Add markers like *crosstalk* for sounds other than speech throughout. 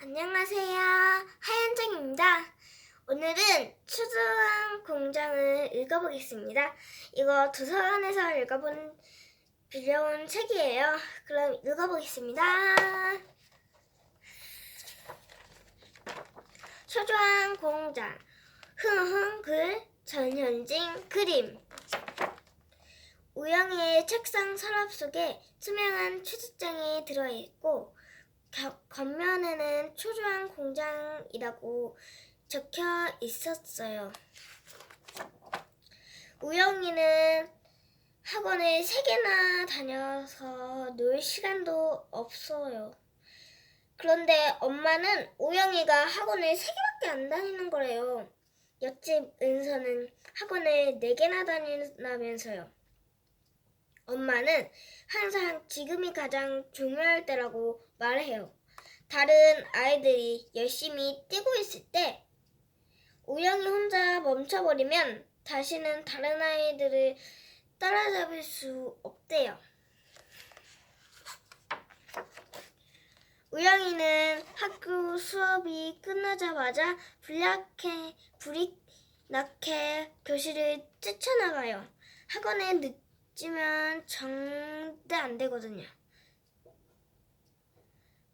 안녕하세요. 하현정입니다. 오늘은 초조한 공장을 읽어보겠습니다. 이거 도서관에서 읽어본 빌려온 책이에요. 그럼 읽어보겠습니다. 초조한 공장 흥흥 글 전현진 그림 우영이의 책상 서랍 속에 투명한 초지장이 들어있고 겨- 겉면에는 초조한 공장이라고 적혀 있었어요. 우영이는 학원을 세 개나 다녀서 놀 시간도 없어요. 그런데 엄마는 우영이가 학원을 세 개밖에 안 다니는 거래요. 옆집 은서는 학원을 네 개나 다닌다면서요. 엄마는 항상 지금이 가장 중요할 때라고 말해요. 다른 아이들이 열심히 뛰고 있을 때 우영이 혼자 멈춰버리면 다시는 다른 아이들을 따라잡을 수 없대요. 우영이는 학교 수업이 끝나자마자 불약해 불이 나게 교실을 뛰쳐나가요. 학원에 늦으면 절대 안 되거든요.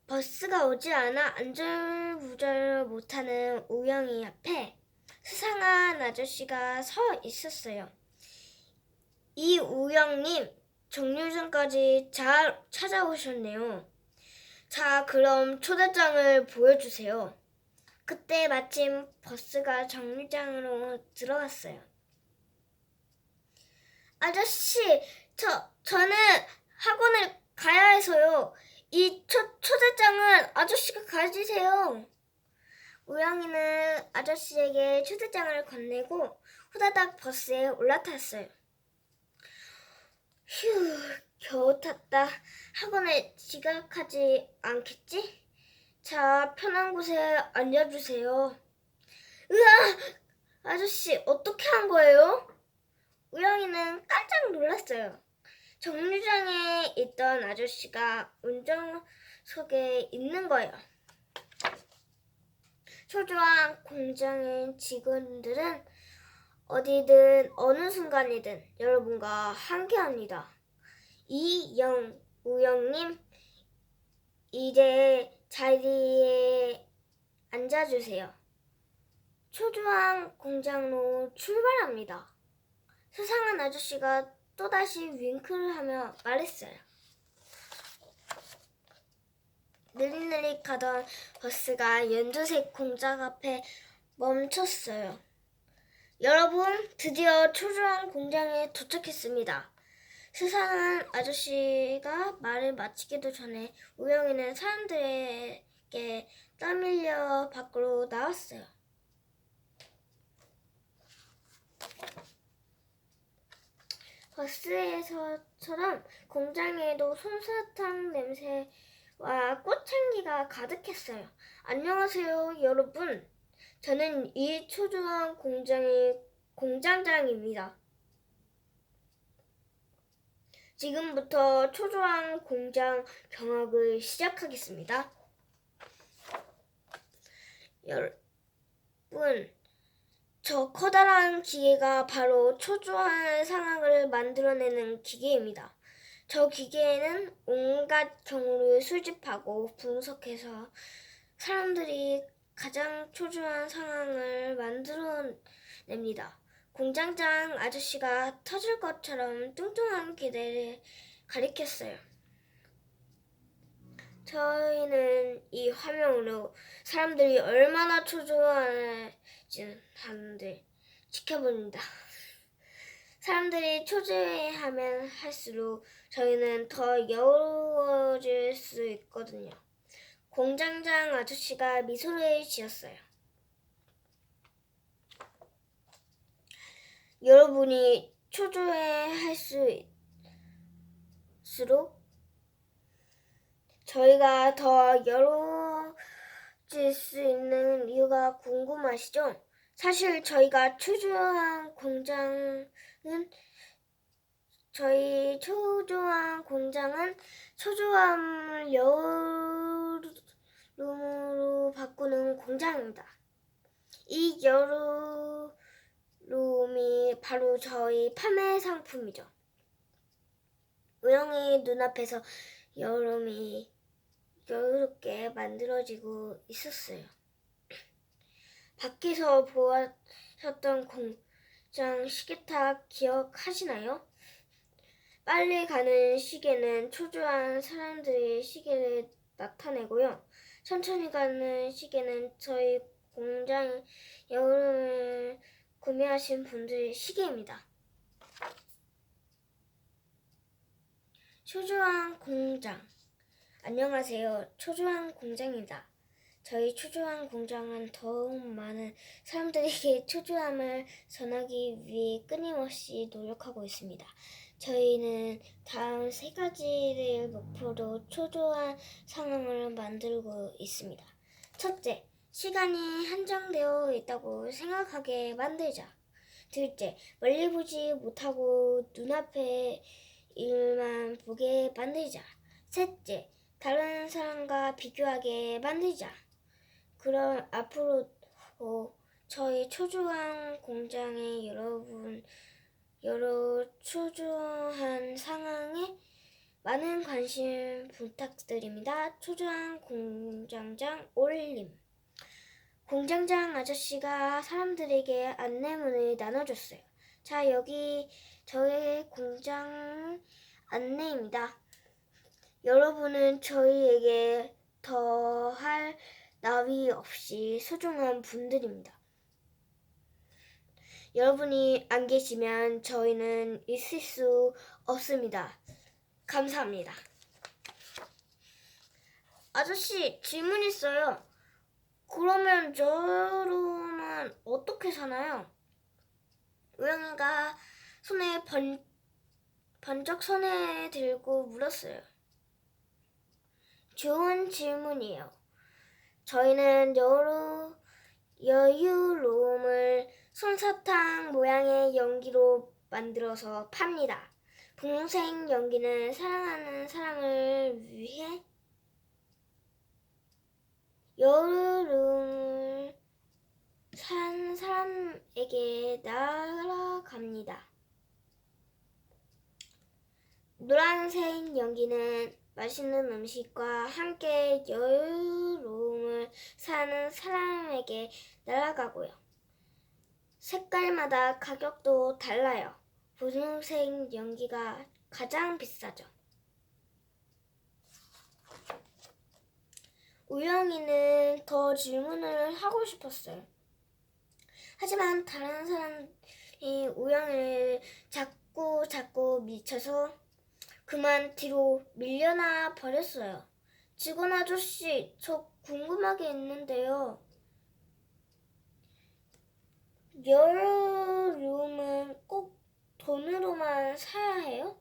버스가 오지 않아 안절부절 못하는 우영이 앞에 수상한 아저씨가 서 있었어요. 이 우영님, 정류장까지 잘 찾아오셨네요. 자, 그럼 초대장을 보여주세요. 그때 마침 버스가 정류장으로 들어갔어요. 아저씨, 저, 저는 학원을 가야 해서요. 이 초, 초대장은 아저씨가 가지세요. 우영이는 아저씨에게 초대장을 건네고 후다닥 버스에 올라탔어요. 휴, 겨우 탔다. 학원에 지각하지 않겠지? 자, 편한 곳에 앉아주세요. 으아! 아저씨, 어떻게 한 거예요? 우영이는 깜짝 놀랐어요. 정류장에 있던 아저씨가 운전석에 있는 거예요. 초조한 공장의 직원들은 어디든 어느 순간이든 여러분과 함께합니다. 이영 우영님 이제 자리에 앉아주세요. 초조한 공장으로 출발합니다. 수상한 아저씨가 또다시 윙크를 하며 말했어요. 느릿느릿 가던 버스가 연두색 공장 앞에 멈췄어요. 여러분, 드디어 초조한 공장에 도착했습니다. 수상한 아저씨가 말을 마치기도 전에 우영이는 사람들에게 떠밀려 밖으로 나왔어요. 버스에서처럼 공장에도 솜사탕 냄새와 꽃향기가 가득했어요. 안녕하세요, 여러분. 저는 이 초조한 공장의 공장장입니다. 지금부터 초조한 공장 경학을 시작하겠습니다. 저 커다란 기계가 바로 초조한 상황을 만들어내는 기계입니다. 저 기계에는 온갖 경우를 수집하고 분석해서 사람들이 가장 초조한 상황을 만들어냅니다. 공장장 아저씨가 터질 것처럼 뚱뚱한 기대를 가리켰어요. 저희는 이 화면으로 사람들이 얼마나 초조한 지 하는데 지켜봅니다. 사람들이 초조해하면 할수록 저희는 더 여우어질 수 있거든요. 공장장 아저씨가 미소를 지었어요. 여러분이 초조해 할수록 저희가 더 여로질 수 있는 이유가 궁금하시죠? 사실 저희가 초조한 공장은 저희 초조한 공장은 초조함을 여름으로 공장입니다. 이 여름이 바로 저희 판매 상품이죠. 우영이 눈앞에서 여름이 여유롭게 만들어지고 있었어요. 밖에서 보았던 공장 시계탑 기억하시나요? 빨리 가는 시계는 초조한 사람들의 시계를 나타내고요. 천천히 가는 시계는 저희 공장 여름을 구매하신 분들의 시계입니다. 초조한 공장. 안녕하세요. 초조한 공장입니다. 저희 초조한 공장은 더욱 많은 사람들에게 *laughs* 초조함을 전하기 위해 끊임없이 노력하고 있습니다. 저희는 다음 세 가지를 목표로 초조한 상황을 만들고 있습니다. 첫째, 시간이 한정되어 있다고 생각하게 만들자. 둘째, 멀리 보지 못하고 눈앞의 일만 보게 만들자. 셋째, 다른 사람과 비교하게 만들자. 그럼 앞으로 저희 초조한 공장의 여러분 여러 초조한 상황에 많은 관심 부탁드립니다. 초조한 공장장 올림. 공장장 아저씨가 사람들에게 안내문을 나눠줬어요. 자, 여기 저의 공장 안내입니다. 여러분은 저희에게 더할 나위 없이 소중한 분들입니다. 여러분이 안 계시면 저희는 있을 수 없습니다. 감사합니다. 아저씨, 질문 있어요. 그러면 저로는 어떻게 사나요? 우영이가 손에 번, 번쩍 손에 들고 물었어요. 좋은 질문이에요. 저희는 여러 여유로움을 솜사탕 모양의 연기로 만들어서 팝니다. 분홍색 연기는 사랑하는 사람을 위해 여름을 산 사람에게 날아갑니다. 노란색 연기는 맛있는 음식과 함께 여유로움을 사는 사람에게 날아가고요. 색깔마다 가격도 달라요. 분홍색 연기가 가장 비싸죠. 우영이는 더 질문을 하고 싶었어요. 하지만 다른 사람이 우영이를 자꾸 자꾸 미쳐서 그만 뒤로 밀려나 버렸어요. 직원 아저씨, 저 궁금한 게 있는데요. 여름은 꼭 돈으로만 사야 해요?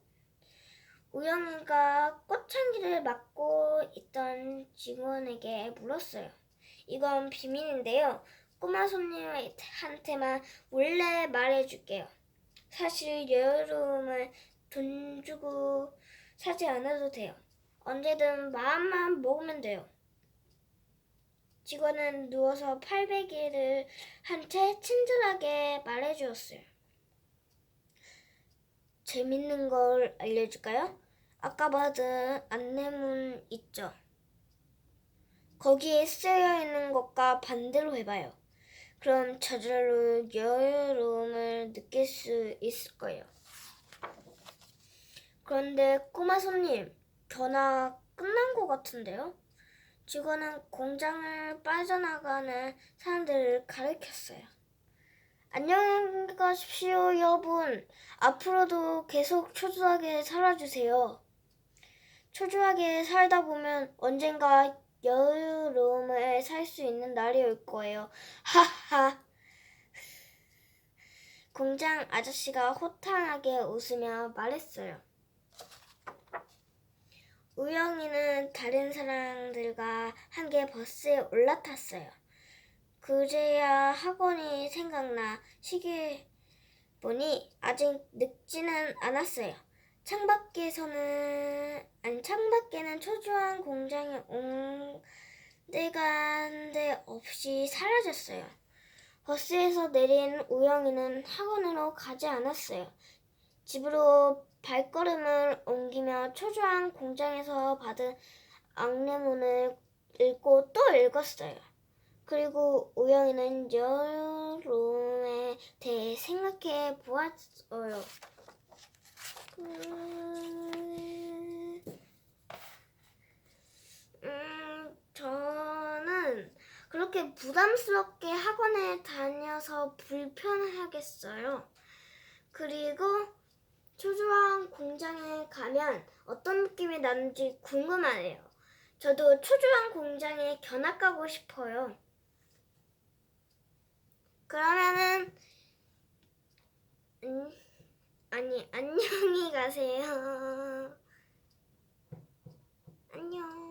우영이가 꽃향기를 맡고 있던 직원에게 물었어요. 이건 비밀인데요. 꼬마 손님한테만 몰래 말해줄게요. 사실 여름은 돈 주고 사지 않아도 돼요. 언제든 마음만 먹으면 돼요. 직원은 누워서 팔베개를 한 채 친절하게 말해주었어요. 재밌는 걸 알려줄까요? 아까 받은 안내문 있죠? 거기에 쓰여 있는 것과 반대로 해봐요. 그럼 저절로 여유로움을 느낄 수 있을 거예요. 그런데 꼬마 손님, 전화 끝난 것 같은데요? 직원은 공장을 빠져나가는 사람들을 가리켰어요. 안녕히 가십시오, 여러분. 앞으로도 계속 초조하게 살아주세요. 초조하게 살다 보면 언젠가 여유로움을 살 수 있는 날이 올 거예요. 하하. 공장 아저씨가 호탕하게 웃으며 말했어요. 우영이는 다른 사람들과 함께 버스에 올라탔어요. 그제야 학원이 생각나 시계 보니 아직 늦지는 않았어요. 창밖에서는 아니 창밖에는 초조한 공장의 온 내간데 없이 사라졌어요. 버스에서 내린 우영이는 학원으로 가지 않았어요. 집으로 발걸음을 옮기며 초조한 공장에서 받은 악내문을 읽고 또 읽었어요. 그리고 우영이는 여름에 대해 생각해 보았어요. 음, 음, 저는 그렇게 부담스럽게 학원에 다녀서 불편하겠어요. 그리고 초조한 공장에 가면 어떤 느낌이 나는지 궁금하네요. 저도 초조한 공장에 견학 가고 싶어요. 그러면은 음, 아니 안녕히 가세요. 안녕.